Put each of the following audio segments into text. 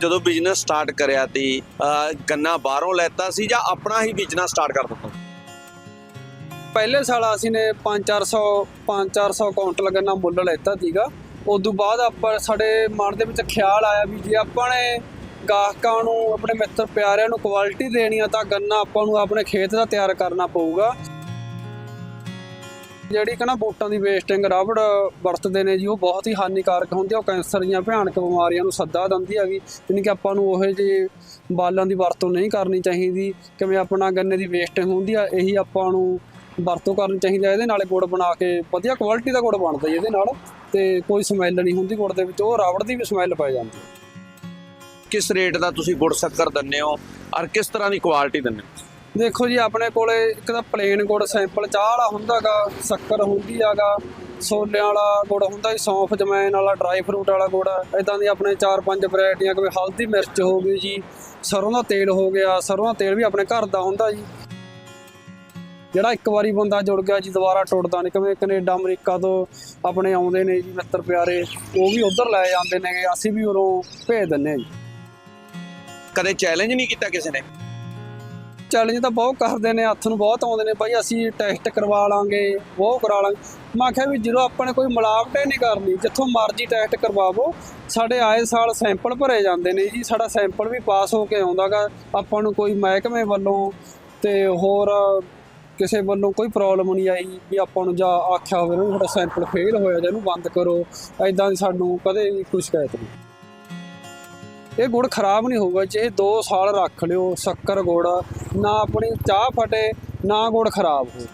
ਜਦੋਂ business start ਕਰਿਆ ਤੀ ਗੰਨਾ ਬਾਹਰੋਂ ਲੈਤਾ ਸੀ ਜਾਂ ਆਪਣਾ ਹੀ ਬਿਜ਼ਨਸ ਸਟਾਰਟ ਕਰ ਦਿੱਤਾ? ਪਹਿਲੇ ਸਾਲ ਅਸੀਂ ਨੇ 5-400 5-400 ਕਾਊਂਟਲ ਗੰਨਾ ਮੁੱਲ ਲੈਤਾ ਸੀਗਾ। ਉਦੋਂ ਬਾਅਦ ਆਪਾਂ ਸਾਡੇ ਮਨ ਦੇ ਵਿੱਚ ਖਿਆਲ ਆਇਆ ਵੀ ਜੇ ਆਪਾਂ ਨੇ ਗਾਹਕਾਂ ਨੂੰ, ਆਪਣੇ ਮਿੱਤਰ ਪਿਆਰਿਆਂ ਨੂੰ ਕੁਆਲਿਟੀ ਦੇਣੀ ਆ ਤਾਂ ਗੰਨਾ ਆਪਾਂ ਨੂੰ ਆਪਣੇ ਖੇਤ ਦਾ ਤਿਆਰ ਕਰਨਾ ਪਊਗਾ। ਜਿਹੜੀ ਕਿ ਨਾ ਬੂਟਾਂ ਦੀ ਵੇਸਟਿੰਗ ਰਬੜ ਵਰਤਦੇ ਨੇ ਜੀ, ਉਹ ਬਹੁਤ ਹੀ ਹਾਨੀਕਾਰਕ ਹੁੰਦੀ ਆ, ਉਹ ਕੈਂਸਰ ਦੀਆਂ ਭਿਆਨਕ ਬਿਮਾਰੀਆਂ ਨੂੰ ਸੱਦਾ ਦਿੰਦੀ ਹੈਗੀ ਯਾਨੀ ਕਿ ਆਪਾਂ ਨੂੰ ਉਹ ਜਿਹੇ ਬਾਲਾਂ ਦੀ ਵਰਤੋਂ ਨਹੀਂ ਕਰਨੀ ਚਾਹੀਦੀ, ਕਿਵੇਂ ਆਪਣਾ ਗੰਨੇ ਦੀ ਵੇਸਟਿੰਗ ਹੁੰਦੀ ਆ, ਇਹੀ ਆਪਾਂ ਨੂੰ ਵਰਤੋਂ ਕਰਨੀ ਚਾਹੀਦੀ ਹੈ ਇਹਦੇ ਨਾਲੇ ਗੁੜ ਬਣਾ ਕੇ, ਵਧੀਆ ਕੁਆਲਿਟੀ ਦਾ ਗੁੜ ਬਣਦਾ ਜੀ ਇਹਦੇ ਨਾਲ, ਤੇ ਕੋਈ ਸਮੈਲ ਨਹੀਂ ਹੁੰਦੀ ਗੁੜ ਦੇ ਵਿੱਚ, ਉਹ ਰਬੜ ਦੀ ਵੀ ਸਮੈਲ ਪੈ ਜਾਂਦੀ ਕਿਸ ਰੇਟ ਦਾ ਤੁਸੀਂ ਗੁੜ ਸ਼ੱਕਰ ਦਿੰਦੇ ਹੋ, ਔਰ ਕਿਸ ਤਰ੍ਹਾਂ ਦੀ ਕੁਆਲਿਟੀ ਦਿੰਦੇ ਹੋ? ਦੇਖੋ ਜੀ, ਆਪਣੇ ਕੋਲੇ ਇੱਕ ਤਾਂ ਪਲੇਨ ਗੁੜ ਸਿੰਪਲ ਚਾਹ ਵਾਲਾ ਹੁੰਦਾਗਾ, ਸ਼ੱਕਰ ਹੁੰਦੀ ਆਗਾ ਛੋਲਿਆਂ ਵਾਲਾ ਗੁੜ ਹੁੰਦਾ ਜੀ, ਸੌਂਫ ਜਮੈਨ ਵਾਲਾ ਡਰਾਈ ਫਰੂਟ ਵਾਲਾ ਗੁੜ ਇਦਾਂ ਦੀ ਆਪਣੇ 4-5 ਵੈਰਾਈਟੀਆਂ ਜਿਵੇਂ ਹਲਦੀ ਮਿਰਚ ਹੋ ਗਈ ਜੀ, ਸਰੋਂ ਦਾ ਤੇਲ ਹੋ ਗਿਆ, ਸਰੋਂ ਦਾ ਤੇਲ ਵੀ ਆਪਣੇ ਘਰ ਦਾ ਹੁੰਦਾ ਜੀ। ਜਿਹੜਾ ਇੱਕ ਵਾਰੀ ਬੰਦਾ ਜੁੜ ਗਿਆ ਜੀ, ਦੁਬਾਰਾ ਟੁੱਟਦਾ ਨਹੀਂ, ਕਿਵੇਂ ਕੈਨੇਡਾ, ਅਮਰੀਕਾ ਤੋਂ ਆਪਣੇ ਆਉਂਦੇ ਨੇ ਜੀ, ਮਿੱਤਰ ਪਿਆਰੇ, ਉਹ ਵੀ ਉਧਰ ਲੈ ਜਾਂਦੇ ਨੇਗੇ, ਅਸੀਂ ਵੀ ਉਰੋਂ ਭੇਜ ਦਿੰਨੇ ਆ ਜੀ। ਕਦੇ ਚੈਲੰਜ ਨਹੀਂ ਕੀਤਾ ਕਿਸੇ ਨੇ? ਚੈਲੰਜ ਤਾਂ ਬਹੁਤ ਕਰਦੇ ਨੇ, ਹੱਥ ਨੂੰ ਬਹੁਤ ਆਉਂਦੇ ਨੇ, ਬਾਈ ਅਸੀਂ ਟੈਸਟ ਕਰਵਾ ਲਾਂਗੇ, ਉਹ ਕਰਾ ਲਾਂਗੇ। ਮੈਂ ਆਖਿਆ ਵੀ ਜਦੋਂ ਆਪਾਂ ਨੇ ਕੋਈ ਮਿਲਾਵਟ ਹੀ ਨਹੀਂ ਕਰਨੀ, ਜਿੱਥੋਂ ਮਰਜ਼ੀ ਟੈਸਟ ਕਰਵਾਵੋ, ਸਾਡੇ ਆਏ ਸਾਲ ਸੈਂਪਲ ਭਰੇ ਜਾਂਦੇ ਨੇ ਜੀ, ਸਾਡਾ ਸੈਂਪਲ ਵੀ ਪਾਸ ਹੋ ਕੇ ਆਉਂਦਾਗਾ, ਆਪਾਂ ਨੂੰ ਕੋਈ ਮਹਿਕਮੇ ਵੱਲੋਂ ਤੇ ਹੋਰ ਕਿਸੇ ਵੱਲੋਂ ਕੋਈ ਪ੍ਰੋਬਲਮ ਨਹੀਂ ਆਈ ਵੀ ਆਪਾਂ ਨੂੰ ਜਾਂ ਆਖਿਆ ਹੋਵੇ ਨਾ ਸਾਡਾ ਸੈਂਪਲ ਫੇਲ ਹੋਇਆ ਜਾਂ ਇਹਨੂੰ ਬੰਦ ਕਰੋ ਐਦਾਂ ਦੀ ਸਾਨੂੰ ਕਦੇ ਵੀ ਕੋਈ ਸ਼ਿਕਾਇਤ ਨਹੀਂ। ਇਹ ਗੁੜ ਖਰਾਬ ਨਹੀਂ ਹੋਊਗਾ, ਜੇ 2 ਸਾਲ ਰੱਖ ਲਿਓ ਸ਼ੱਕਰ ਗੁੜ, ਨਾ ਆਪਣੀ ਚਾਹ ਫਟੇ, ਨਾ ਗੁੜ ਖਰਾਬ ਹੋਵੇ।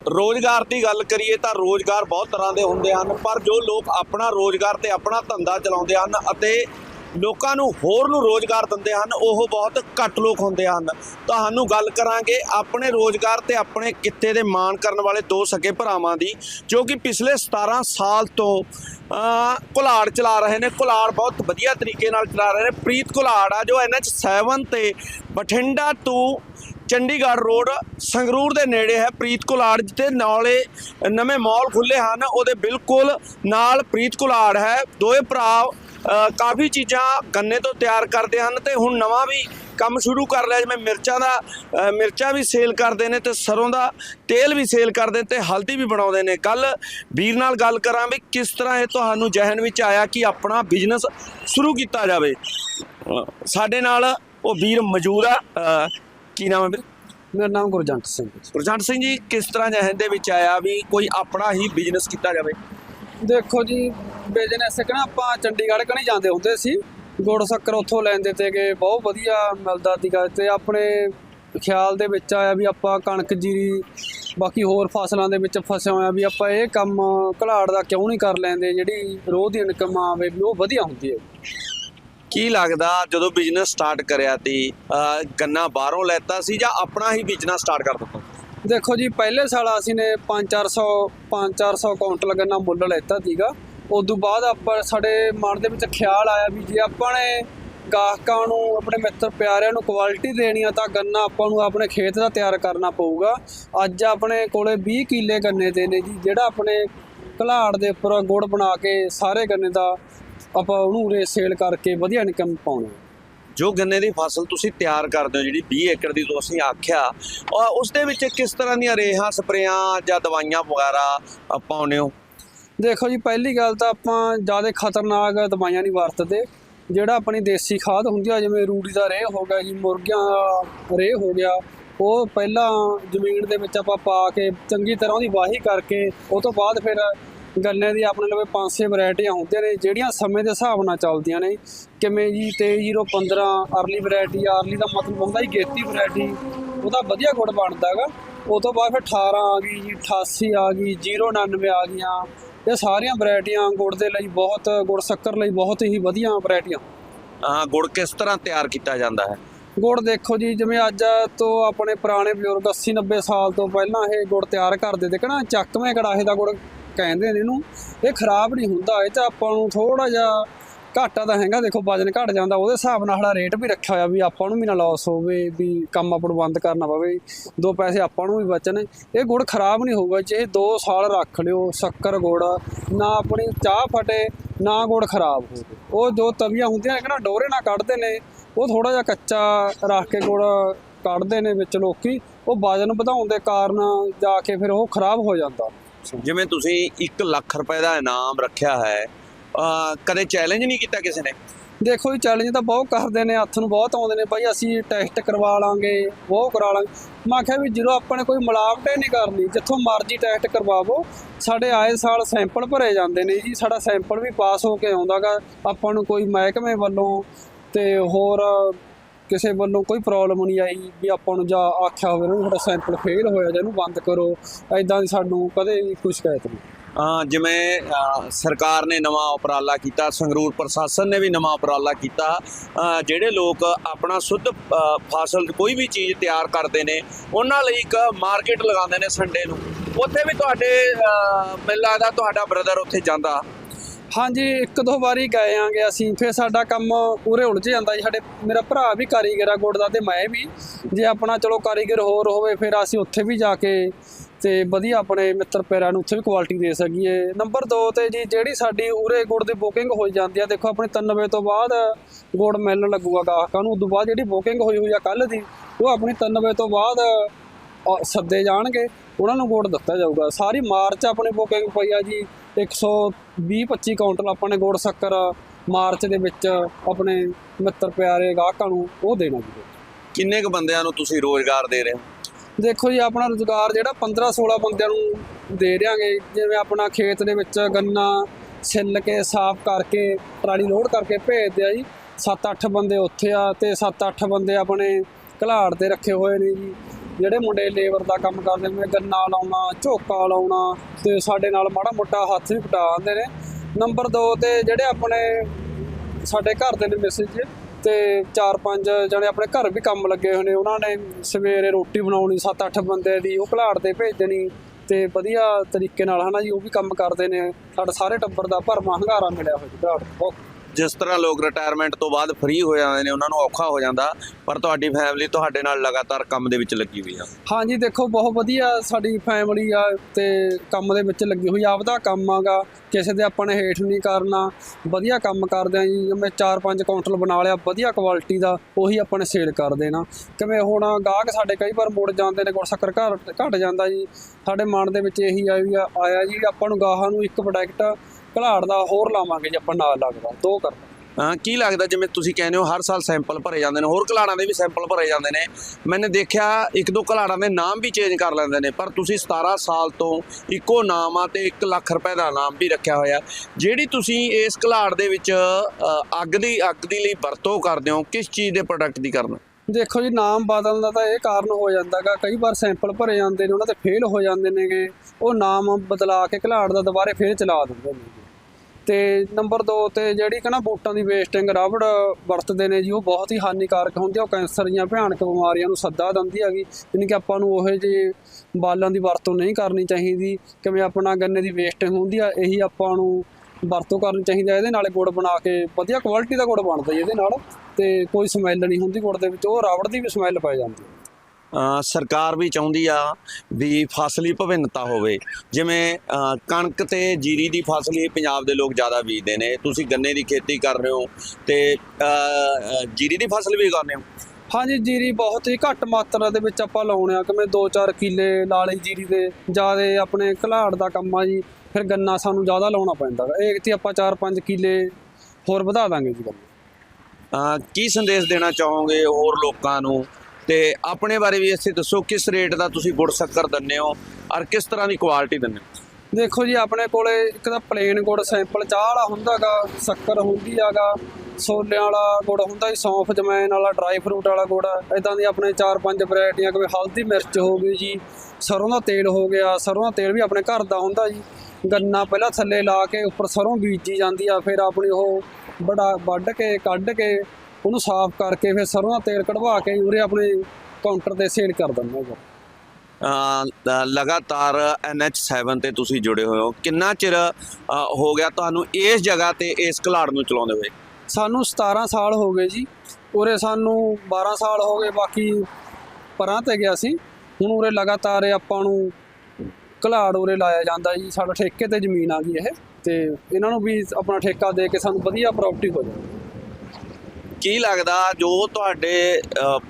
ਰੋਜ਼ਗਾਰ ਦੀ ਗੱਲ ਕਰੀਏ ਤਾਂ ਰੋਜ਼ਗਾਰ ਬਹੁਤ ਤਰ੍ਹਾਂ ਦੇ ਹੁੰਦੇ ਹਨ, ਪਰ ਜੋ ਲੋਕ ਆਪਣਾ ਰੋਜ਼ਗਾਰ ਤੇ ਆਪਣਾ ਧੰਦਾ ਚਲਾਉਂਦੇ ਹਨ ਅਤੇ ਲੋਕਾਂ ਨੂੰ ਹੋਰ ਨੂੰ ਰੋਜ਼ਗਾਰ ਦਿੰਦੇ ਹਨ ਉਹ ਬਹੁਤ ਘੱਟ ਲੋਕ ਹੁੰਦੇ ਹਨ। ਤੁਹਾਨੂੰ ਗੱਲ ਕਰਾਂਗੇ ਆਪਣੇ ਰੋਜ਼ਗਾਰ ਤੇ ਆਪਣੇ ਕਿੱਤੇ ਦੇ ਮਾਣ ਕਰਨ ਵਾਲੇ ਦੋ ਸਕੇ ਭਰਾਵਾਂ ਦੀ ਜੋ ਕਿ ਪਿਛਲੇ 17 ਸਾਲ ਤੋਂ ਅਹ, ਕੁਲਾੜ ਚਲਾ ਰਹੇ ਨੇ। ਕੁਲਾੜ ਬਹੁਤ ਵਧੀਆ ਤਰੀਕੇ ਨਾਲ ਚਲਾ ਰਹੇ ਨੇ। ਪ੍ਰੀਤ ਕੁਲਾੜ ਆ ਜੋ ਐਨਐਚ 7 ਤੇ ਬਠਿੰਡਾ ਤੋਂ ਚੰਡੀਗੜ੍ਹ ਰੋਡ ਸੰਗਰੂਰ ਦੇ ਨੇੜੇ ਹੈ। ਪ੍ਰੀਤ ਕੁਲਾੜ ਜਿੱਥੇ ਨਾਲੇ ਨਵੇਂ ਮਾਲ ਖੁੱਲੇ ਹਨ ਉਹਦੇ ਬਿਲਕੁਲ ਨਾਲ ਪ੍ਰੀਤ ਕੁਲਾੜ ਹੈ। ਦੋਵੇਂ ਭਰਾ ਕਾਫੀ ਚੀਜ਼ਾਂ ਗੰਨੇ ਤੋਂ ਤਿਆਰ ਕਰਦੇ ਹਨ ਤੇ ਹੁਣ ਨਵਾਂ ਵੀ ਕੰਮ ਸ਼ੁਰੂ ਕਰ ਲਿਆ ਜਿਵੇਂ ਮਿਰਚਾਂ ਦਾ ਮਿਰਚਾਂ ਵੀ ਸੇਲ ਕਰਦੇ ਨੇ ਤੇ ਸਰੋਂ ਦਾ ਤੇਲ ਵੀ ਸੇਲ ਕਰਦੇ ਤੇ ਹਲਦੀ ਵੀ ਬਣਾਉਂਦੇ ਨੇ। ਕੱਲ ਵੀਰ ਨਾਲ ਗੱਲ ਕਰਾਂ ਵੀ ਕਿਸ ਤਰ੍ਹਾਂ ਇਹ ਤੁਹਾਨੂੰ ਜ਼ਿਹਨ ਵਿੱਚ ਆਇਆ ਕਿ ਆਪਣਾ ਬਿਜ਼ਨਸ ਸ਼ੁਰੂ ਕੀਤਾ ਜਾਵੇ। ਸਾਡੇ ਨਾਲ ਉਹ ਵੀਰ ਮੌਜੂਦ ਆ। ਕੀ ਨਾਮ ਹੈ ਵੀਰ? ਮੇਰਾ ਨਾਮ ਗੁਰਜੰਟ ਸਿੰਘ। ਗੁਰਜੰਟ ਸਿੰਘ ਜੀ ਕਿਸ ਤਰ੍ਹਾਂ ਜਿਹਨ ਦੇ ਵਿੱਚ ਆਇਆ ਵੀ ਕੋਈ ਆਪਣਾ ਹੀ ਬਿਜ਼ਨਸ ਕੀਤਾ ਜਾਵੇ? ਦੇਖੋ ਜੀ ਬਿਜ਼ਨਸ ਕਿਹੜਾ ਆਪਾਂ ਚੰਡੀਗੜ੍ਹ ਕਣੀ ਜਾਂਦੇ ਹੁੰਦੇ ਸੀ। ਗੁੜ ਸ਼ੱਕਰ ਉੱਥੋਂ ਲੈਂਦੇ ਤੇਗੇ ਬਹੁਤ ਵਧੀਆ ਮਿਲਦਾ ਸੀਗਾ। ਤੇ ਆਪਣੇ ਖਿਆਲ ਦੇ ਵਿੱਚ ਆਇਆ ਵੀ ਆਪਾਂ ਕਣਕ ਜੀਰੀ ਬਾਕੀ ਹੋਰ ਫਸਲਾਂ ਦੇ ਵਿੱਚ ਫਸੇ ਹੋਇਆ ਵੀ ਆਪਾਂ ਇਹ ਕੰਮ ਘਲਾੜ ਦਾ ਕਿਉਂ ਨਹੀਂ ਕਰ ਲੈਂਦੇ? ਜਿਹੜੀ ਰੋਜ਼ ਦੀ ਇਨਕਮ ਆਵੇ ਵੀ ਉਹ ਵਧੀਆ ਹੁੰਦੀ ਹੈ। ਕੀ ਲੱਗਦਾ ਜਦੋਂ ਬਿਜ਼ਨਸ ਸਟਾਰਟ ਕਰਿਆ ਤੀ ਗੰਨਾ ਬਾਹਰੋਂ ਲੈਤਾ ਸੀ ਜਾਂ ਆਪਣਾ ਹੀ ਬਿਜ਼ਨਸ ਸਟਾਰਟ ਕਰ ਦਿੱਤਾ? ਦੇਖੋ ਜੀ ਪਹਿਲੇ ਸਾਲ ਅਸੀਂ ਨੇ 5-400 5-400 ਕਾਊਂਟਲ ਗੰਨਾ ਮੁੱਲ ਲੈਤਾ ਸੀਗਾ। ਉਦੋਂ ਬਾਅਦ ਆਪਾਂ ਸਾਡੇ ਮਨ ਦੇ ਵਿੱਚ ਖਿਆਲ ਆਇਆ ਵੀ ਜੇ ਆਪਾਂ ਨੇ ਗਾਹਕਾਂ ਨੂੰ, ਆਪਣੇ ਮਿੱਤਰ ਪਿਆਰਿਆਂ ਨੂੰ ਕੁਆਲਿਟੀ ਦੇਣੀ ਆ ਤਾਂ ਗੰਨਾ ਆਪਾਂ ਨੂੰ ਆਪਣੇ ਖੇਤ ਦਾ ਤਿਆਰ ਕਰਨਾ ਪਊਗਾ। ਅੱਜ ਆਪਣੇ ਕੋਲੇ 20 ਕਿੱਲੇ ਗੰਨੇ ਦੇ ਨੇ ਜੀ, ਜਿਹੜਾ ਆਪਣੇ ਘਲਾੜ ਦੇ ਉੱਪਰ ਗੁੜ ਬਣਾ ਕੇ ਸਾਰੇ ਗੰਨੇ ਦਾ ਆਪਾਂ ਉਹਨੂੰ ਰੇ ਸੇਲ ਕਰਕੇ ਵਧੀਆ ਇਨਕਮ ਪਾਉਣੀ। ਜੋ ਗੰਨੇ ਦੀ ਫਸਲ ਤੁਸੀਂ ਤਿਆਰ ਕਰਦੇ ਹੋ, ਜਿਹੜੀ 20 ਏਕੜ ਦੀ ਤੁਸੀਂ ਆਖਿਆ, ਅਹ ਉਸ ਦੇ ਵਿੱਚ ਕਿਸ ਤਰ੍ਹਾਂ ਦੀਆਂ ਰੇਹਾਂ, ਸਪਰੇਆਂ ਜਾਂ ਦਵਾਈਆਂ ਵਗੈਰਾ ਅਹ ਪਾਉਂਦੇ ਹੋ? ਦੇਖੋ ਜੀ, ਪਹਿਲੀ ਗੱਲ ਤਾਂ ਆਪਾਂ ਜ਼ਿਆਦਾ ਖਤਰਨਾਕ ਦਵਾਈਆਂ ਨਹੀਂ ਵਰਤਦੇ। ਜਿਹੜਾ ਆਪਣੀ ਦੇਸੀ ਖਾਦ ਹੁੰਦੀ ਆ, ਜਿਵੇਂ ਰੂੜੀ ਦਾ ਰੇਹ ਹੋ ਗਿਆ ਜੀ, ਮੁਰਗਿਆਂ ਰੇਹ ਹੋ ਗਿਆ, ਉਹ ਪਹਿਲਾਂ ਜ਼ਮੀਨ ਦੇ ਵਿੱਚ ਆਪਾਂ ਪਾ ਕੇ ਚੰਗੀ ਤਰ੍ਹਾਂ ਉਹਦੀ ਵਾਹੀ ਕਰਕੇ, ਉਹ ਤੋਂ ਬਾਅਦ ਫਿਰ ਗੰਨੇ ਦੀ ਆਪਣੇ ਲਵੇ 5-6 ਵੈਰਾਈਟੀਆਂ ਹੁੰਦੀਆਂ ਨੇ, ਜਿਹੜੀਆਂ ਸਮੇਂ ਦੇ ਹਿਸਾਬ ਨਾਲ ਚੱਲਦੀਆਂ ਨੇ। ਕਿਵੇਂ ਜੀ 23015 ਅਰਲੀ ਵੈਰਾਈਟੀ ਅਰਲੀ ਦਾ ਮਤਲਬ ਹੁੰਦਾ ਹੀ ਗੇਤੀ ਵੈਰਾਈਟੀ ਉਹਦਾ ਵਧੀਆ ਗੁੜ ਬਣਦਾ ਹੈਗਾ। ਉਹ ਤੋਂ ਬਾਅਦ ਫਿਰ 18 ਆ ਗਈ ਜੀ 88 ਆ ਗਈ 099 ਆ ਗਈਆਂ। ਇਹ ਸਾਰੀਆਂ ਵੈਰਾਈਟੀਆਂ ਗੁੜ ਦੇ ਲਈ ਬਹੁਤ ਗੁੜ ਸ਼ੱਕਰ ਲਈ ਬਹੁਤ ਹੀ ਵਧੀਆ ਵੈਰਾਈਟੀਆਂ। ਅਹ ਗੁੜ ਕਿਸ ਤਰ੍ਹਾਂ ਤਿਆਰ ਕੀਤਾ ਜਾਂਦਾ ਹੈ? ਗੁੜ ਦੇਖੋ ਜੀ ਜਿਵੇਂ ਅੱਜ ਤੋਂ ਆਪਣੇ ਪੁਰਾਣੇ ਬਜ਼ੁਰਗ 80 90 ਸਾਲ ਤੋਂ ਪਹਿਲਾਂ ਇਹ ਗੁੜ ਤਿਆਰ ਕਰਦੇ ਤੇ ਕਿਹੜਾ ਚੱਕਵੇਂ ਕੜਾਹੇ ਦਾ ਗੁੜ ਕਹਿੰਦੇ ਨੇ ਇਹਨੂੰ। ਇਹ ਖਰਾਬ ਨਹੀਂ ਹੁੰਦਾ ਇਹ ਤਾਂ ਆਪਾਂ ਨੂੰ ਥੋੜਾ ਜਿਹਾ ਘਾਟਾ ਤਾਂ ਹੈਗਾ, ਦੇਖੋ ਵਜਨ ਘਟ ਜਾਂਦਾ, ਉਹਦੇ ਹਿਸਾਬ ਨਾਲ ਸਾਡਾ ਰੇਟ ਵੀ ਰੱਖਿਆ ਹੋਇਆ ਵੀ ਆਪਾਂ ਨੂੰ ਵੀ ਨਾ ਲਾਸ ਹੋਵੇ, ਵੀ ਕੰਮ ਆਪਾਂ ਨੂੰ ਬੰਦ ਕਰਨਾ ਪਵੇ, ਦੋ ਪੈਸੇ ਆਪਾਂ ਨੂੰ ਵੀ ਬਚਣ। ਇਹ ਗੁੜ ਖਰਾਬ ਨਹੀਂ ਹੋਊਗਾ, ਜੇ 2 ਸਾਲ ਰੱਖ ਲਿਓ, ਸ਼ੱਕਰ ਗੁੜ, ਨਾ ਆਪਣੀ ਚਾਹ ਫਟੇ, ਨਾ ਗੁੜ ਖਰਾਬ ਹੋਵੇ। ਉਹ ਜੋ ਤਵੀਆਂ ਹੁੰਦੀਆਂ ਨੇ ਨਾ ਡੋਰੇ ਨਾਲ ਕੱਢਦੇ ਨੇ, ਉਹ ਥੋੜਾ ਜਿਹਾ ਕੱਚਾ ਰੱਖ ਕੇ ਗੁੜ ਕੱਢਦੇ ਨੇ ਵਿੱਚ ਲੋਕੀ, ਉਹ ਵਜਨ ਵਧਾਉਣ ਦੇ ਕਾਰਨ ਜਾ ਕੇ ਫਿਰ ਉਹ ਖਰਾਬ ਹੋ ਜਾਂਦਾ। ਜਿਵੇਂ ਤੁਸੀਂ 1 ਲੱਖ ਰੁਪਏ ਦਾ ਇਨਾਮ ਰੱਖਿਆ ਹੈ ਕਦੇ ਚੈਲੰਜ ਨਹੀਂ ਕੀਤਾ ਕਿਸੇ ਨੇ? ਦੇਖੋ ਜੀ ਚੈਲੰਜ ਤਾਂ ਬਹੁਤ ਕਰਦੇ ਨੇ, ਹੱਥ ਨੂੰ ਬਹੁਤ ਆਉਂਦੇ ਨੇ, ਭਾਈ ਅਸੀਂ ਟੈਸਟ ਕਰਵਾ ਲਾਂਗੇ ਉਹ ਕਰਾ ਲਾਂਗੇ। ਮੈਂ ਆਖਿਆ ਵੀ ਜਦੋਂ ਆਪਾਂ ਨੇ ਕੋਈ ਮਿਲਾਵਟ ਹੀ ਨਹੀਂ ਕਰਨੀ, ਜਿੱਥੋਂ ਮਰਜ਼ੀ ਟੈਸਟ ਕਰਵਾਵੋ, ਸਾਡੇ ਆਏ ਸਾਲ ਸੈਂਪਲ ਭਰੇ ਜਾਂਦੇ ਨੇ ਜੀ, ਸਾਡਾ ਸੈਂਪਲ ਵੀ ਪਾਸ ਹੋ ਕੇ ਆਉਂਦਾਗਾ, ਆਪਾਂ ਨੂੰ ਕੋਈ ਮਹਿਕਮੇ ਵੱਲੋਂ ਤੇ ਹੋਰ ਕਿਸੇ ਵੱਲੋਂ ਕੋਈ ਪ੍ਰੋਬਲਮ ਨਹੀਂ ਆਈ, ਵੀ ਆਪਾਂ ਨੂੰ ਜਾਂ ਆਖਿਆ ਹੋਵੇ ਨਾ ਸਾਡਾ ਸੈਂਪਲ ਫੇਲ ਹੋਇਆ ਜਾਂ ਇਹਨੂੰ ਬੰਦ ਕਰੋ ਐਦਾਂ ਦੀ ਸਾਨੂੰ ਕਦੇ ਵੀ ਕੋਈ ਸ਼ਿਕਾਇਤ ਨਹੀਂ। ਜਿਵੇਂ ਸਰਕਾਰ ਨੇ ਨਵਾਂ ਉਪਰਾਲਾ ਕੀਤਾ, ਸੰਗਰੂਰ ਪ੍ਰਸ਼ਾਸਨ ਨੇ ਵੀ ਨਵਾਂ ਉਪਰਾਲਾ ਕੀਤਾ ਜਿਹੜੇ ਲੋਕ ਆਪਣਾ ਸ਼ੁੱਧ ਫਸਲ ਕੋਈ ਵੀ ਚੀਜ਼ ਤਿਆਰ ਕਰਦੇ ਨੇ, ਉਹਨਾਂ ਲਈ ਇੱਕ ਮਾਰਕੀਟ ਲਗਾਉਂਦੇ ਨੇ ਸੰਡੇ ਨੂੰ। ਉੱਥੇ ਵੀ ਤੁਹਾਡੇ ਅਹ ਮੈਨੂੰ ਲੱਗਦਾ ਤੁਹਾਡਾ ਬ੍ਰਦਰ ਉੱਥੇ ਜਾਂਦਾ। ਹਾਂਜੀ, ਇੱਕ ਦੋ ਵਾਰੀ ਗਏ ਆਂਗੇ ਅਸੀਂ। ਫਿਰ ਸਾਡਾ ਕੰਮ ਪੂਰੇ ਉਲਝ ਜਾਂਦਾ ਜੀ। ਸਾਡੇ, ਮੇਰਾ ਭਰਾ ਵੀ ਕਾਰੀਗਰ ਆ ਗੁੜ ਦਾ ਤੇ ਮੈਂ ਵੀ। ਜੇ ਆਪਣਾ ਚਲੋ ਕਾਰੀਗਰ ਹੋਰ ਹੋਵੇ, ਫਿਰ ਅਸੀਂ ਉੱਥੇ ਵੀ ਜਾ ਕੇ ਤੇ ਵਧੀਆ ਆਪਣੇ ਮਿੱਤਰ ਪੈਰਾਂ ਨੂੰ ਉੱਥੇ ਵੀ ਕੁਆਲਿਟੀ ਦੇ ਸਕੀਏ। ਨੰਬਰ 2 ਤੇ ਜੀ, ਜਿਹੜੀ ਸਾਡੀ ਉਰੇ ਗੁੜ ਦੀ ਬੁਕਿੰਗ ਹੋਈ ਜਾਂਦੀ ਆ, ਦੇਖੋ ਆਪਣੇ 3 ਵਜੇ ਤੋਂ ਬਾਅਦ ਗੁੜ ਮਿਲਣ ਲੱਗੂਗਾ ਗਾਹਕਾਂ ਨੂੰ। ਉਦੋਂ ਬਾਅਦ ਜਿਹੜੀ ਬੁਕਿੰਗ ਹੋਈ ਹੋਈ ਆ ਕੱਲ ਦੀ, ਉਹ ਆਪਣੀ 3 ਵਜੇ ਤੋਂ ਬਾਅਦ ਸੱਦੇ ਜਾਣਗੇ। ਉਹਨਾਂ ਨੂੰ ਗੁੜ ਦਿੱਤਾ ਜਾਊਗਾ। ਸਾਰੀ ਮਾਰਚ ਆਪਣੇ ਬੁਕਿੰਗ ਪਈ ਆ ਜੀ 120 25 ਕਾਊਂਟਰ ਆਪਾਂ ਨੇ ਗੁੜ ਸ਼ੱਕਰ ਮਾਰਚ ਦੇ ਵਿੱਚ ਆਪਣੇ ਮਿੱਤਰ ਪਿਆਰੇ ਗਾਹਕਾਂ ਨੂੰ ਉਹ ਦੇਣਾ ਜੀ। ਕਿੰਨੇ ਕੁ ਬੰਦਿਆਂ ਨੂੰ ਤੁਸੀਂ ਰੋਜ਼ਗਾਰ ਦੇ ਰਹੇ ਹੋ? ਦੇਖੋ ਜੀ, ਆਪਣਾ ਰੁਜ਼ਗਾਰ ਜਿਹੜਾ 15 16 ਬੰਦਿਆਂ ਨੂੰ ਦੇ ਰਿਆਂਗੇ ਜਿਵੇਂ ਆਪਣਾ ਖੇਤ ਦੇ ਵਿੱਚ ਗੰਨਾ ਛਿੱਲ ਕੇ, ਸਾਫ਼ ਕਰਕੇ, ਟਰਾਲੀ ਲੋਡ ਕਰਕੇ ਭੇਜਦੇ ਆ ਜੀ। 7-8 ਬੰਦੇ ਉੱਥੇ ਆ ਤੇ 7-8 ਬੰਦੇ ਆਪਣੇ ਘਲਾੜ ਤੇ ਰੱਖੇ ਹੋਏ ਨੇ ਜੀ। ਜਿਹੜੇ ਮੁੰਡੇ ਲੇਬਰ ਦਾ ਕੰਮ ਕਰਦੇ ਨੇ, ਗੰਨਾ ਲਾਉਣਾ, ਝੋਕਾ ਲਾਉਣਾ ਤੇ ਸਾਡੇ ਨਾਲ ਮਾੜਾ ਮੋਟਾ ਹੱਥ ਵੀ ਪਟਾ ਆਉਂਦੇ ਨੇ। ਨੰਬਰ 2 ਤੇ ਜਿਹੜੇ ਆਪਣੇ ਸਾਡੇ ਘਰ ਦੇ ਨੇ ਮੈਸੇਜ ਤੇ ਚਾਰ ਪੰਜ ਜਣੇ ਆਪਣੇ ਘਰ ਵੀ ਕੰਮ ਲੱਗੇ ਹੋਏ ਨੇ। ਉਹਨਾਂ ਨੇ ਸਵੇਰੇ ਰੋਟੀ ਬਣਾਉਣੀ 7-8 ਬੰਦੇ ਦੀ, ਉਹ ਘਲਾੜ ਤੇ ਭੇਜਣੀ ਤੇ ਵਧੀਆ ਤਰੀਕੇ ਨਾਲ ਹਨਾ ਜੀ, ਉਹ ਵੀ ਕੰਮ ਕਰਦੇ ਨੇ। ਸਾਡਾ ਸਾਰੇ ਟੱਬਰ ਦਾ ਭਰਮਾ ਹੰਗਾਰਾ ਮਿਲਿਆ ਹੋਇਆ ਜੀ, ਘਲਾੜ ਬਹੁਤ ਜਿਸ ਤਰ੍ਹਾਂ ਲੋਕ ਰਿਟਾਇਰਮੈਂਟ ਤੋਂ ਬਾਅਦ ਫ੍ਰੀ ਹੋ ਜਾਂਦੇ ਨੇ, ਉਹਨਾਂ ਨੂੰ ਔਖਾ ਹੋ ਜਾਂਦਾ, ਪਰ ਤੁਹਾਡੀ ਫੈਮਿਲੀ ਤੁਹਾਡੇ ਨਾਲ ਲਗਾਤਾਰ ਕੰਮ ਦੇ ਵਿੱਚ ਲੱਗੀ ਹੋਈ ਆ। ਹਾਂਜੀ, ਦੇਖੋ, ਬਹੁਤ ਵਧੀਆ ਸਾਡੀ ਫੈਮਿਲੀ ਆ ਤੇ ਕੰਮ ਦੇ ਵਿੱਚ ਲੱਗੀ ਹੋਈ ਆਪਦਾ ਕੰਮ ਆਗਾ, ਕਿਸੇ ਦੇ ਆਪਾਂ ਨੇ ਹੇਠ ਨਹੀਂ ਕਰਨਾ, ਵਧੀਆ ਕੰਮ ਕਰਦੇ ਆ ਜੀ। ਜਿਵੇਂ 4-5 ਕਾਊਂਟਲ ਬਣਾ ਲਿਆ, ਵਧੀਆ ਕੁਆਲਿਟੀ ਦਾ, ਉਹੀ ਆਪਾਂ ਨੇ ਸੇਲ ਕਰ ਦੇਣਾ। ਕਿਵੇਂ ਹੁਣ ਗਾਹਕ ਸਾਡੇ ਕਈ ਵਾਰ ਮੁੜ ਜਾਂਦੇ ਨੇ ਗੁੜ ਸ਼ੱਕਰ ਘੱਟ ਘਟ ਜਾਂਦਾ ਜੀ। ਸਾਡੇ ਮਨ ਦੇ ਵਿੱਚ ਇਹੀ ਆਈ ਆ- ਆਇਆ ਜੀ, ਆਪਾਂ ਨੂੰ ਗਾਹਾਂ ਨੂੰ ਇੱਕ ਪ੍ਰੋਡਕਟ ਘਲਾੜ ਦਾ ਹੋਰ ਲਾਵਾਂਗੇ ਜੀ ਆਪਾਂ ਨਾਲ ਲੱਗਦਾ ਦੋ ਕਰ ਹਾਂ ਕੀ ਲੱਗਦਾ ਜਿਵੇਂ ਤੁਸੀਂ ਕਹਿੰਦੇ ਹੋ ਹਰ ਸਾਲ ਸੈਂਪਲ ਭਰੇ ਜਾਂਦੇ ਨੇ ਹੋਰ ਘਲਾੜਾਂ ਦੇ ਵੀ ਸੈਂਪਲ ਭਰੇ ਜਾਂਦੇ ਨੇ। ਮੈंने ਦੇਖਿਆ ਇੱਕ ਦੋ ਘਲਾੜਾਂ ਦੇ ਨਾਮ ਵੀ ਚੇਂਜ ਕਰ ਲੈਂਦੇ ਨੇ ਪਰ ਤੁਸੀਂ 17 ਸਾਲ ਤੋਂ ਇੱਕੋ ਨਾਮ ਆ ਤੇ 1 ਲੱਖ ਰੁਪਏ ਦਾ ਨਾਮ ਵੀ ਰੱਖਿਆ ਹੋਇਆ। ਜਿਹੜੀ ਤੁਸੀਂ ਇਸ ਘਲਾੜ ਦੇ ਵਿੱਚ ਅੱਗ ਦੀ ਅੱਗ ਦੀ ਲਈ ਵਰਤੋਂ ਕਰਦੇ ਹੋ ਕਿਸ ਚੀਜ਼ ਦੇ ਪ੍ਰੋਡਕਟ ਦੀ ਕਰਦੇ ਹੋ ਦੇਖੋ ਜੀ ਨਾਮ ਬਦਲਣ ਦਾ ਤਾਂ ਇਹ ਕਾਰਨ ਹੋ ਜਾਂਦਾਗਾ ਕਈ ਵਾਰ ਸੈਂਪਲ ਭਰੇ ਜਾਂਦੇ ਨੇ ਉਹਨਾਂ ਤੇ ਫੇਲ ਹੋ ਜਾਂਦੇ ਨੇਗੇ ਉਹ ਨਾਮ ਬਦਲਾ ਕੇ ਘਲਾੜ ਦਾ ਦੁਬਾਰੇ ਫੇਰ ਚਲਾ ਦਿੰਦੇ ਨੇ। ਤੇ ਨੰਬਰ 2 ਤੇ ਜਿਹੜੀ ਕਿ ਨਾ ਬੂਟਾਂ ਦੀ ਵੇਸਟਿੰਗ ਰਬੜ ਵਰਤਦੇ ਨੇ ਜੀ, ਉਹ ਬਹੁਤ ਹੀ ਹਾਨੀਕਾਰਕ ਹੁੰਦੀ ਆ, ਉਹ ਕੈਂਸਰ ਦੀਆਂ ਭਿਆਨਕ ਬਿਮਾਰੀਆਂ ਨੂੰ ਸੱਦਾ ਦਿੰਦੀ ਹੈਗੀ। ਯਾਨੀ ਕਿ ਆਪਾਂ ਨੂੰ ਉਹ ਜਿਹੇ ਬਾਲਾਂ ਦੀ ਵਰਤੋਂ ਨਹੀਂ ਕਰਨੀ ਚਾਹੀਦੀ, ਕਿਵੇਂ ਆਪਣਾ ਗੰਨੇ ਦੀ ਵੇਸਟਿੰਗ ਹੁੰਦੀ ਆ, ਇਹੀ ਆਪਾਂ ਨੂੰ ਵਰਤੋਂ ਕਰਨੀ ਚਾਹੀਦੀ ਆ। ਇਹਦੇ ਨਾਲੇ ਗੁੜ ਬਣਾ ਕੇ, ਵਧੀਆ ਕੁਆਲਿਟੀ ਦਾ ਗੁੜ ਬਣਦਾ ਜੀ ਇਹਦੇ ਨਾਲ, ਤੇ ਕੋਈ ਸਮੈਲ ਨਹੀਂ ਹੁੰਦੀ ਗੁੜ ਦੇ ਵਿੱਚ, ਉਹ ਰਬੜ ਦੀ ਵੀ ਸਮੈਲ ਪੈ ਜਾਂਦੀ ਸਰਕਾਰ ਵੀ ਚਾਹੁੰਦੀ ਆ ਵੀ ਫਸਲੀ ਵਿਭਿੰਨਤਾ ਹੋਵੇ। ਜਿਵੇਂ ਕਣਕ ਤੇ ਜੀਰੀ ਦੀ ਫਸਲ ਹੀ ਪੰਜਾਬ ਦੇ ਲੋਕ ਜ਼ਿਆਦਾ ਬੀਜਦੇ ਨੇ। ਤੁਸੀਂ ਗੰਨੇ ਦੀ ਖੇਤੀ ਕਰ ਰਹੇ ਹੋ ਤੇ ਜੀਰੀ ਦੀ ਫਸਲ ਵੀ ਉਗਾਉਂਦੇ ਹੋ? ਹਾਂਜੀ ਜੀਰੀ ਬਹੁਤ ਹੀ ਘੱਟ ਮਾਤਰਾ ਦੇ ਵਿੱਚ ਆਪਾਂ ਲਾਉਣੇ ਆ। ਕਿਵੇਂ 2-4 ਕਿੱਲੇ ਲਾ ਲਈ ਜੀਰੀ ਦੇ ਜਿਆਦੇ ਆਪਣੇ ਘਲਾੜ ਦਾ ਕੰਮ ਆ ਜੀ ਫਿਰ ਗੰਨਾ ਸਾਨੂੰ ਜ਼ਿਆਦਾ ਲਾਉਣਾ ਪੈਂਦਾ। ਇਹ ਤੇ ਆਪਾਂ 4-5 ਕਿੱਲੇ ਹੋਰ ਵਧਾ ਦਾਂਗੇ ਜੀ। ਕੀ ਸੰਦੇਸ਼ ਦੇਣਾ ਚਾਹੋਗੇ ਹੋਰ ਲੋਕਾਂ ਨੂੰ? ਤੇ ਆਪਣੇ ਬਾਰੇ ਵੀ ਅਸੀਂ ਦੱਸੋ, ਕਿਸ ਰੇਟ ਦਾ ਤੁਸੀਂ ਗੁੜ ਸ਼ੱਕਰ ਦਿੰਦੇ ਹੋ ਔਰ ਕਿਸ ਤਰ੍ਹਾਂ ਦੀ ਕੁਆਲਿਟੀ ਦਿੰਦੇ ਹੋ? ਦੇਖੋ ਜੀ, ਆਪਣੇ ਕੋਲੇ ਇੱਕ ਤਾਂ ਪਲੇਨ ਗੁੜ ਸੈਂਪਲ ਚਾਹ ਵਾਲਾ ਹੁੰਦਾਗਾ, ਸ਼ੱਕਰ ਹੁੰਦੀ ਆਗਾ ਸੋਲਿਆਂ ਵਾਲਾ ਗੁੜ ਹੁੰਦਾ ਜੀ, ਸੌਂਫ ਜਮੈਨ ਵਾਲਾ ਡਰਾਈ ਫਰੂਟ ਵਾਲਾ ਗੁੜ ਇਦਾਂ ਦੀ ਆਪਣੇ 4-5 ਵੈਰਾਈਟੀਆਂ ਜਿਵੇਂ ਹਲਦੀ ਮਿਰਚ ਹੋ ਗਈ ਜੀ, ਸਰੋਂ ਦਾ ਤੇਲ ਹੋ ਗਿਆ, ਸਰੋਂ ਦਾ ਤੇਲ ਵੀ ਆਪਣੇ ਘਰ ਦਾ ਹੁੰਦਾ ਜੀ, ਗੰਨਾ ਪਹਿਲਾਂ ਥੱਲੇ ਲਾ ਕੇ ਉੱਪਰ ਸਰੋਂ ਬੀਜੀ ਜਾਂਦੀ ਆ, ਫਿਰ ਆਪਣੀ ਉਹ ਬੜਾ ਵੱਢ ਕੇ, ਕੱਢ ਕੇ ਉਹਨੂੰ ਸਾਫ਼ ਕਰਕੇ ਫਿਰ ਸਰੋਂ ਦਾ ਤੇਲ ਕਢਵਾ ਕੇ ਉਰੇ ਆਪਣੇ ਕਾਊਂਟਰ ਤੇ ਸੇਲ ਕਰ ਦਿੰਦੇ ਹਾਂ ਅ, ਲਗਾਤਾਰ NH7 ਤੇ ਤੁਸੀਂ ਜੁੜੇ ਹੋਏ ਹੋ। ਕਿੰਨਾ ਚਿਰ ਅ, ਹੋ ਗਿਆ ਤੁਹਾਨੂੰ ਇਸ ਜਗ੍ਹਾ ਤੇ ਇਸ ਘਲਾੜ ਨੂੰ ਚਲਾਉਂਦੇ ਹੋਏ? ਸਾਨੂੰ 17 ਸਾਲ ਹੋ ਗਏ ਜੀ। ਉਰੇ ਸਾਨੂੰ 12 ਸਾਲ ਹੋ ਗਏ ਬਾਕੀ ਪਰਾਂ ਤੇ ਗਿਆ ਸੀ। ਹੁਣ ਉਰੇ ਲਗਾਤਾਰ ਇਹ ਆਪਾਂ ਨੂੰ ਘਲਾੜ ਉਰੇ ਲਾਇਆ ਜਾਂਦਾ ਜੀ। ਸਾਡਾ ਠੇਕੇ ਤੇ ਜ਼ਮੀਨ ਆ ਗਈ ਇਹ ਤੇ ਇਹਨਾਂ ਨੂੰ ਵੀ ਆਪਣਾ ਠੇਕਾ ਦੇ ਕੇ ਸਾਨੂੰ ਵਧੀਆ ਪ੍ਰਾਪਰਟੀ ਹੋ ਜਾਵੇ ਕੀ ਲੱਗਦਾ ਜੋ ਤੁਹਾਡੇ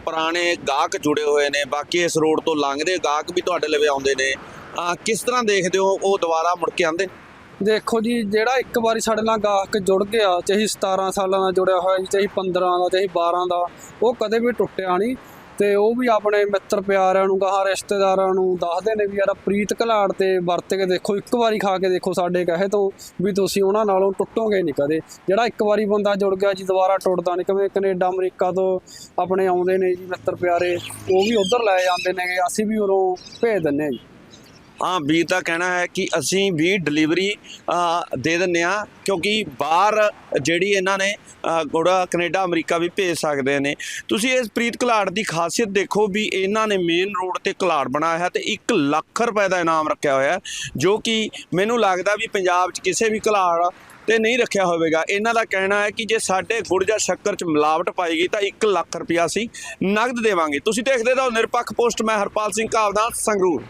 ਪੁਰਾਣੇ ਗਾਹਕ ਜੁੜੇ ਹੋਏ ਨੇ, ਬਾਕੀ ਇਸ ਰੋਡ ਤੋਂ ਲੰਘਦੇ ਗਾਹਕ ਵੀ ਤੁਹਾਡੇ ਲਵੇ ਆਉਂਦੇ ਨੇ ਕਿਸ ਤਰ੍ਹਾਂ ਦੇਖਦੇ ਹੋ ਉਹ ਦੁਬਾਰਾ ਮੁੜ ਕੇ ਆਉਂਦੇ? ਦੇਖੋ ਜੀ, ਜਿਹੜਾ ਇੱਕ ਵਾਰੀ ਸਾਡੇ ਨਾਲ ਗਾਹਕ ਜੁੜ ਗਿਆ, ਚਾਹੇ 17 ਸਾਲਾਂ ਦਾ ਜੁੜਿਆ ਹੋਇਆ ਚਾਹੇ 15 ਦਾ, ਚਾਹੇ 12 ਦਾ, ਉਹ ਕਦੇ ਵੀ ਟੁੱਟਿਆ ਨਹੀਂ। ਤੇ ਉਹ ਵੀ ਆਪਣੇ ਮਿੱਤਰ ਪਿਆਰਿਆਂ ਨੂੰ, ਗਾਹਾਂ ਰਿਸ਼ਤੇਦਾਰਾਂ ਨੂੰ ਦੱਸਦੇ ਨੇ ਵੀ ਯਾਰ ਪ੍ਰੀਤ ਘਲਾੜ ਤੇ ਵਰਤ ਕੇ ਦੇਖੋ, ਇੱਕ ਵਾਰੀ ਖਾ ਕੇ ਦੇਖੋ ਸਾਡੇ ਕਹੇ ਤੋਂ ਵੀ ਤੁਸੀਂ ਉਹਨਾਂ ਨਾਲੋਂ ਟੁੱਟੋਗੇ ਨਹੀਂ ਕਦੇ। ਜਿਹੜਾ ਇੱਕ ਵਾਰੀ ਬੰਦਾ ਜੁੜ ਗਿਆ ਜੀ, ਦੁਬਾਰਾ ਟੁੱਟਦਾ ਨਹੀਂ। ਕਿਵੇਂ ਕੈਨੇਡਾ, ਅਮਰੀਕਾ ਤੋਂ ਆਪਣੇ ਆਉਂਦੇ ਨੇ ਜੀ ਮਿੱਤਰ ਪਿਆਰੇ, ਉਹ ਵੀ ਉਧਰ ਲੈ ਜਾਂਦੇ ਨੇਗੇ, ਅਸੀਂ ਵੀ ਉਰੋਂ ਭੇਜ ਦਿੰਨੇ ਆ ਜੀ। ਹਾਂ ਵੀਰ ਦਾ ਕਹਿਣਾ ਹੈ ਕਿ ਅਸੀਂ ਵੀ ਡਿਲੀਵਰੀ ਦੇ ਦਿੰਨੇ ਆ ਕਿਉਂਕਿ ਬਾਹਰ ਜਿਹੜੀ ਇਹਨਾਂ ਨੇ ਅ, ਗੁੜਾ ਕੈਨੇਡਾ ਅਮਰੀਕਾ ਵੀ ਭੇਜ ਸਕਦੇ ਨੇ। ਤੁਸੀਂ ਇਸ ਪ੍ਰੀਤ ਕਲਾੜ ਦੀ ਖਾਸੀਅਤ ਦੇਖੋ ਵੀ ਇਹਨਾਂ ਨੇ ਮੇਨ ਰੋਡ ਤੇ ਕਲਾੜ ਬਣਾਇਆ ਹੈ ਤੇ 1 ਲੱਖ ਰੁਪਏ ਦਾ ਇਨਾਮ ਰੱਖਿਆ ਹੋਇਆ ਜੋ ਕਿ ਮੈਨੂੰ ਲੱਗਦਾ ਵੀ ਪੰਜਾਬ 'ਚ ਕਿਸੇ ਵੀ ਕਲਾੜ ਤੇ ਨਹੀਂ ਰੱਖਿਆ ਹੋਵੇਗਾ। ਇਹਨਾਂ ਦਾ ਕਹਿਣਾ ਹੈ ਕਿ ਜੇ ਸਾਡੇ ਗੁੜ ਜਾਂ ਸ਼ੱਕਰ 'ਚ ਮਿਲਾਵਟ ਪਾਈ ਗਈ ਤਾਂ 1 ਲੱਖ ਰੁਪਇਆ ਅਸੀਂ ਨਗਦ ਦੇਵਾਂਗੇ। ਤੁਸੀਂ ਦੇਖਦੇ ਰਹੋ ਨਿਰਪੱਖ ਪੋਸਟ ਮੈਂ ਹਰਪਾਲ ਸਿੰਘ ਕਾਵਦਾ ਸੰਗਰੂਰ।